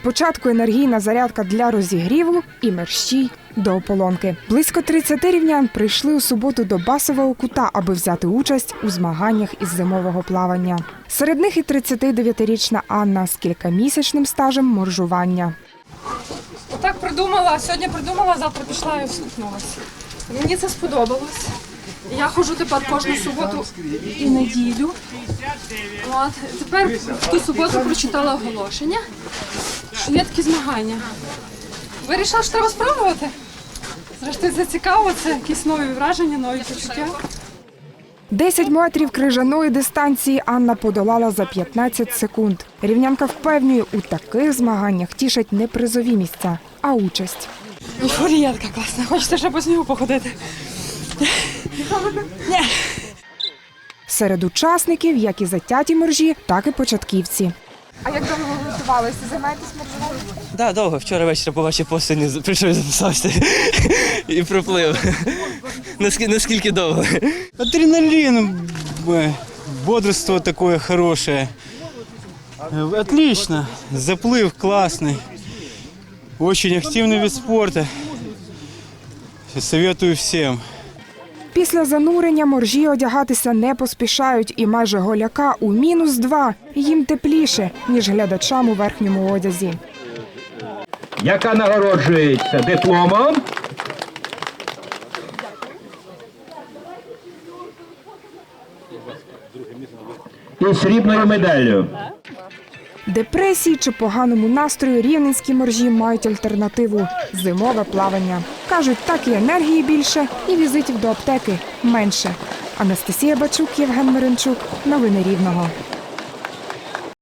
Спочатку енергійна зарядка для розігріву і мерщій до ополонки. Близько 30 рівнян прийшли у суботу до басового кута, аби взяти участь у змаганнях із зимового плавання. Серед них і 39-річна Анна з кількамісячним стажем моржування. Отак придумала, сьогодні придумала, завтра пішла і вступнулася. Мені це сподобалось. Я ходжу тепер кожну суботу і неділю. От. Тепер в ту суботу прочитала оголошення, є такі змагання. Вирішила, що треба спробувати. Зрештою, це цікаво, це якісь нові враження, нові почуття. 10 метрів крижаної дистанції Анна подолала за 15 секунд. Рівнянка впевнює, у таких змаганнях тішать не призові місця, а участь. Ейфорія така класна. Хочеться ще по снігу походити. Серед учасників як і затяті моржі, так і початківці. А як довго ви готувалися? Займаєтесь моржовою? Да, довго. Вчора ввечері побачив посині, прийшов і записався і проплив. Наскільки, наскільки довго? Адреналин, э, бодрство такое хорошее. Э, Отлично. Заплыв классный. Очень активный вид спорта. Советую всем. Після занурення моржі одягатися не поспішають, і майже голяка у мінус два їм тепліше, ніж глядачам у верхньому одязі. яка нагороджується дипломом. І срібною медаллю. Депресії чи поганому настрою рівненські моржі мають альтернативу зимове плавання. Кажуть, так і енергії більше, і візитів до аптеки менше. Анастасія Бачук, Євген Миренчук. Новини Рівного.